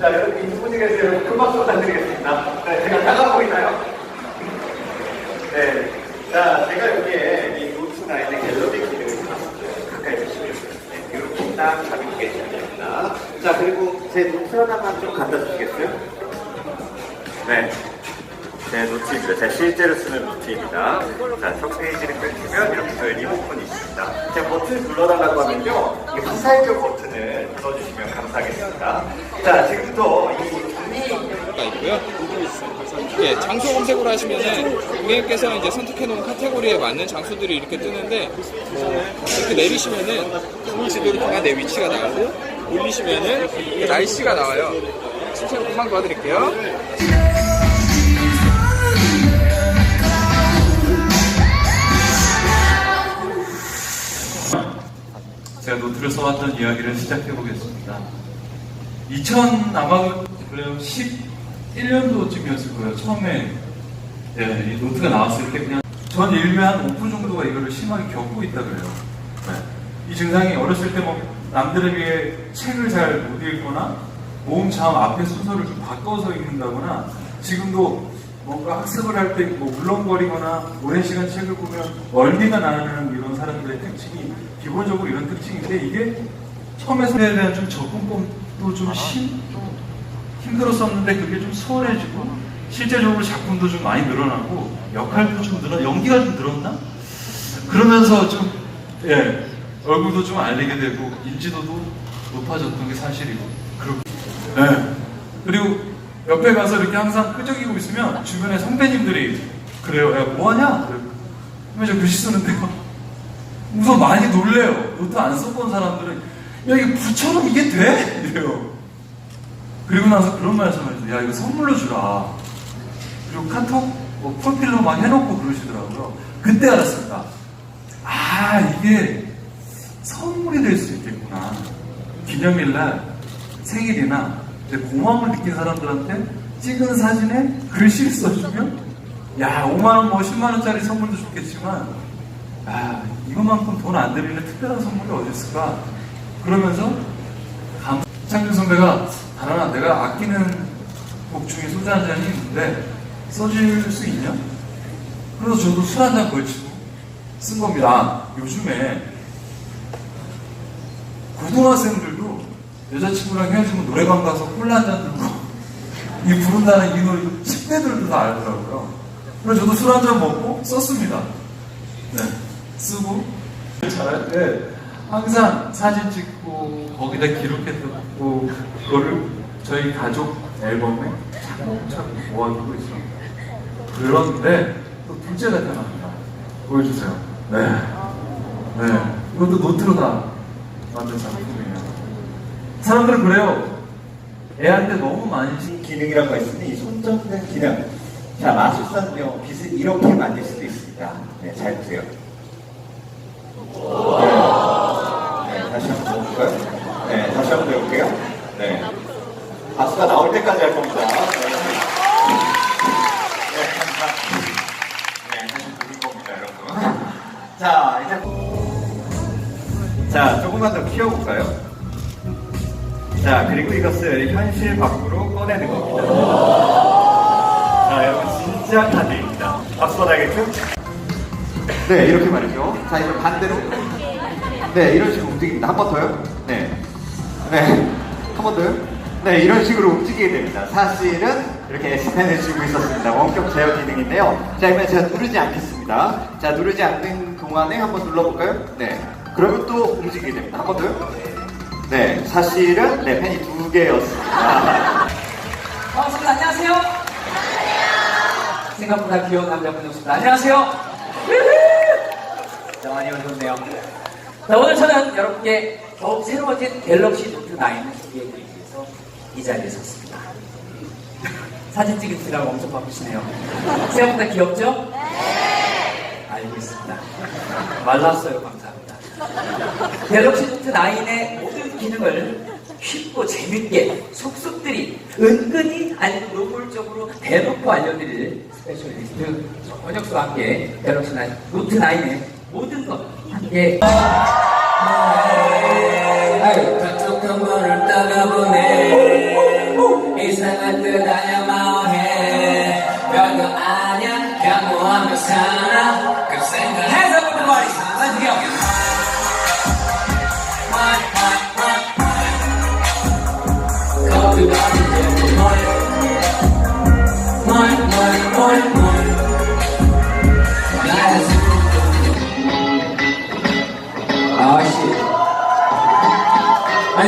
자, 여러분 이 분이 계세요. 큰 박수 부탁드리겠습니다. 네, 제가 나가 보이나요? 네. 자, 제가 여기에 이 노트 나인의 갤러리 기능을 가까이 보시면 네, 이렇게 딱 가볍게 계시면 됩니다. 자, 그리고 제 노트 하나만 좀 갖다 주시겠어요? 네. 제 노트입니다. 제가 실제로 쓰는 노트입니다. 자, 첫 페이지를 펼치면 이렇게 저희 리모컨이 있습니다. 제가 버튼 눌러달라고 하면요. 이 화살표 버튼을 눌러주시면 감사하겠습니다. 자, 지금부터 이 있고요. 예, 장소 검색으로 하시면은 고객님께서 이제 선택해 놓은 카테고리에 맞는 장소들이 이렇게 뜨는데 뭐 이렇게 내리시면은 지도를 통한 내 위치가 나오고 올리시면은 날씨가 나와요. 실제로 금방 도와드릴게요. 제가 노트를 써왔던 이야기를 시작해 보겠습니다. 2000 아마 그래요 11년도쯤이었을 거예요. 처음에 예, 이 노트가 나왔을 때 그냥 전 인류의 한5% 정도가 이거를 심하게 겪고 있다 그래요. 네. 이 증상이 어렸을 때 뭐 남들에 비해 책을 잘 못 읽거나 모음 자음 앞에 순서를 좀 바꿔서 읽는다거나 지금도 뭔가 학습을 할 때 뭐 울렁거리거나 오랜 시간 책을 보면 멀미가 나는 사람들의 특징이 기본적으로 이런 특징인데 이게 처음에 소리에 대한 좀 접근법도 좀, 심, 좀 힘들었었는데 그게 좀 수월해지고 실제적으로 작품도 좀 많이 늘어나고 역할도 좀 늘어 연기가 좀 늘었나? 그러면서 좀 예, 얼굴도 좀 알리게 되고 인지도도 높아졌던 게 사실이고 그렇고 예. 그리고 옆에 가서 이렇게 항상 끄적이고 있으면 주변에 선배님들이 그래요 야 뭐하냐? 그래요. 저 글씨 쓰는데요 우선 많이 놀래요. 노트 안 써본 사람들은 야 이게 부처럼 이게 돼? 이래요. 그리고 나서 그런 말씀을 해서 야 이거 선물로 주라. 그리고 카톡 뭐 프로필로 막 해놓고 그러시더라고요. 그때 알았습니다. 아 이게 선물이 될 수 있겠구나. 기념일날 생일이나 내 고마움을 느낀 사람들한테 찍은 사진에 글씨를 써주면 야 5만원 뭐 10만원짜리 선물도 좋겠지만 야 이것만큼 돈안 들이는 특별한 선물이 어디 있을까 그러면서 감... 창준 선배가 다란아 내가 아끼는 곡 중에 소주 한 잔이 있는데 써줄 수 있냐? 그래서 저도 술 한 잔 걸치고 쓴 겁니다. 아, 요즘에 고등학생들도 여자친구랑 헤어지면 노래방 가서 콜라 한 잔 들고 이 부른다는 이 노래 10대들도 다 알더라고요. 그래서 저도 술 한 잔 먹고 썼습니다. 네, 쓰고 잘할 때 항상 사진 찍고 거기다 기록했고 그거를 저희 가족 앨범에 차곡차곡 모아두고 있습니다. 그런데 또 둘째가 태어납니다. 보여주세요. 네. 네. 이것도 노트로 다 만든 작품이에요. 사람들은 그래요. 애한테 너무 많이 시 기능이라고 했으니 이 손전등 기능. 자, 마술사는요, 빛을 이렇게 만들 수도 있습니다. 네, 잘 보세요. 네. 네, 다시 한번 볼까요? 네, 다시 한번 해볼게요. 네. 박수가 나올 때까지 할 겁니다. 네. 네, 감사합니다. 네, 겁니다, 여러분. 자, 이제. 자, 조금만 더 키워볼까요? 자, 그리고 이것을 현실 밖으로 꺼내는 겁니다. 자, 여러분, 진짜 카드입니다. 박수 받아야겠죠? 네, 이렇게 말이죠. 자, 이걸 반대로. 네, 이런 식으로 움직입니다. 한 번 더요. 네. 네. 한 번 더요. 네, 이런 식으로 움직이게 됩니다. 사실은 이렇게 S펜을 쥐고 있었습니다. 원격 제어 기능인데요. 자, 그러면 제가 누르지 않겠습니다. 자, 누르지 않는 동안에 한번 눌러볼까요? 네. 그러면 또 움직이게 됩니다. 한 번 더요. 네, 사실은 네, 펜이 두 개였습니다. 반갑습니다. 안녕하세요. 생각보다 귀여운 남자분이었습니다. 안녕하세요. 자, 많이 오셨네요. 자, 오늘 저는 여러분께 더욱 새로워진 갤럭시 노트 9을 소개해드리기 위해서 이 자리에 섰습니다. 사진 찍으시라고 엄청 바쁘시네요. 생각보다 귀엽죠? 네. 알고 있습니다. 말랐어요. 감사합니다. 갤럭시 노트 9의 모든 기능을 쉽고 재밌게 속속들이 은근히 아니면 노골적으로 대놓고 알려드릴 스페셜리스트 권혁수와 함께 갤럭시 9, 노트 9의 모든 것 함께. 예.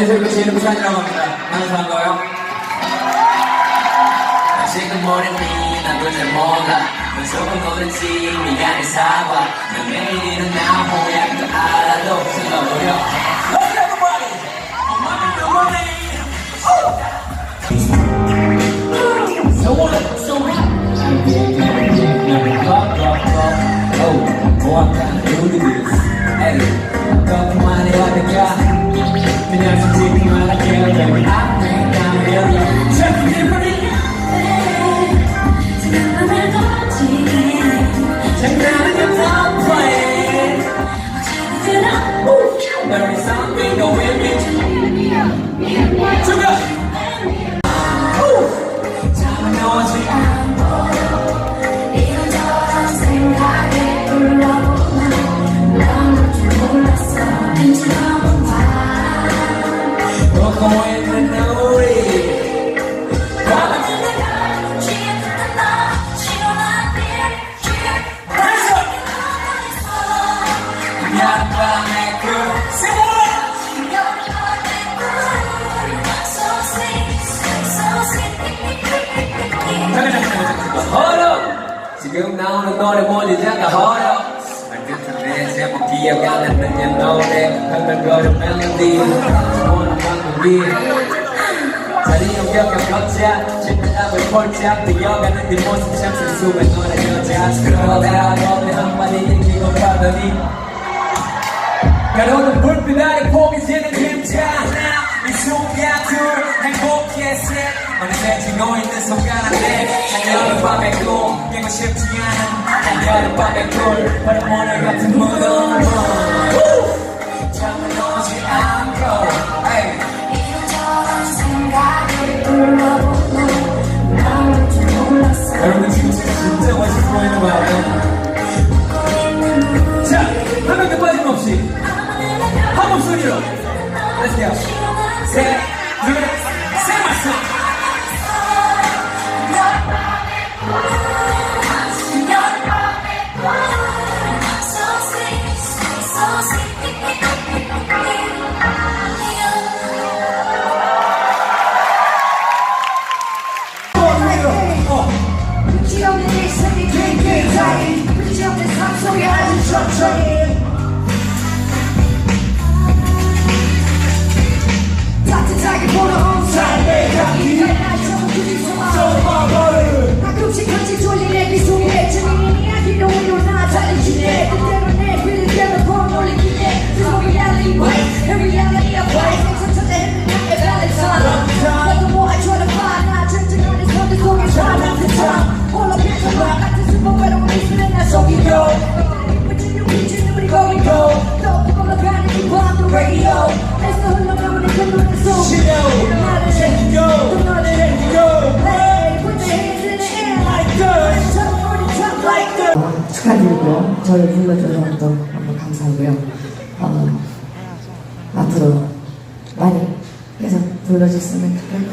안녕하세요. 제 이름 부산이라고 합니다. 반가워요. 지금 나도 잘 몰라 넌 속은 모르지 미안해 사과 넌 매일 일어나 모양 도 알아도 숨어버려 Let's everybody! 엄마는 누구니? So what? So what? Oh, oh, I'm trying to do this. Hey, 너 그만해 하 니까 그냥 솔직히 말할게 baby. I think I'm real. 지금 나오는 노래 잠깐 허락 알겠던데 제목 기억 안 나는 내 노래 흥얼거려 멜로디 원하는 방법이 자리 옮겨가 걷자 짙은 앞을 폴짝 뛰어가는 네 모습 참 sensual 너란 여자 down 너의 한마디 읽히고 가더니 가로는 불빛 아래 포기지는 괜찮아 이 순간 둘 행복했어 어느새 지고 있는 손가락에 난 여름 밤의 꿈 깨고 싶지 난 여름밤의 꿀 바로 오늘 같은 무더운 밤 잠은 오지 않고 에이. 여러분 지금 진짜 멋있어 보이는 거 알아요?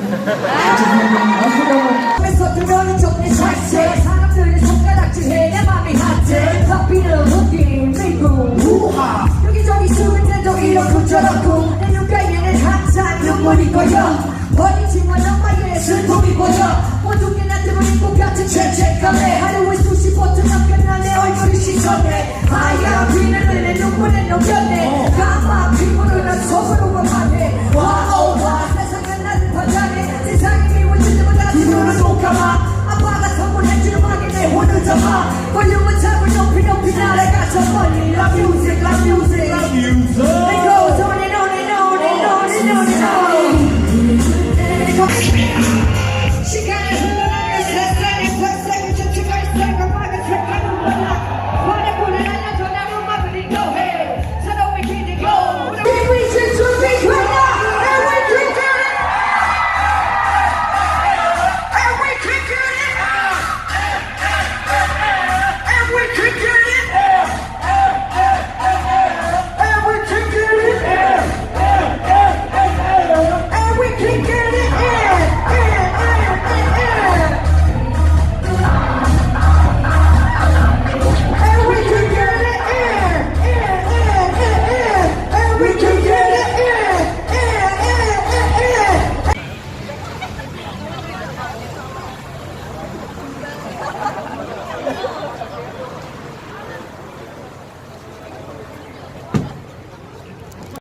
아름답고 멋진 곳은 청해 내 맘이 하루에 마세요. 수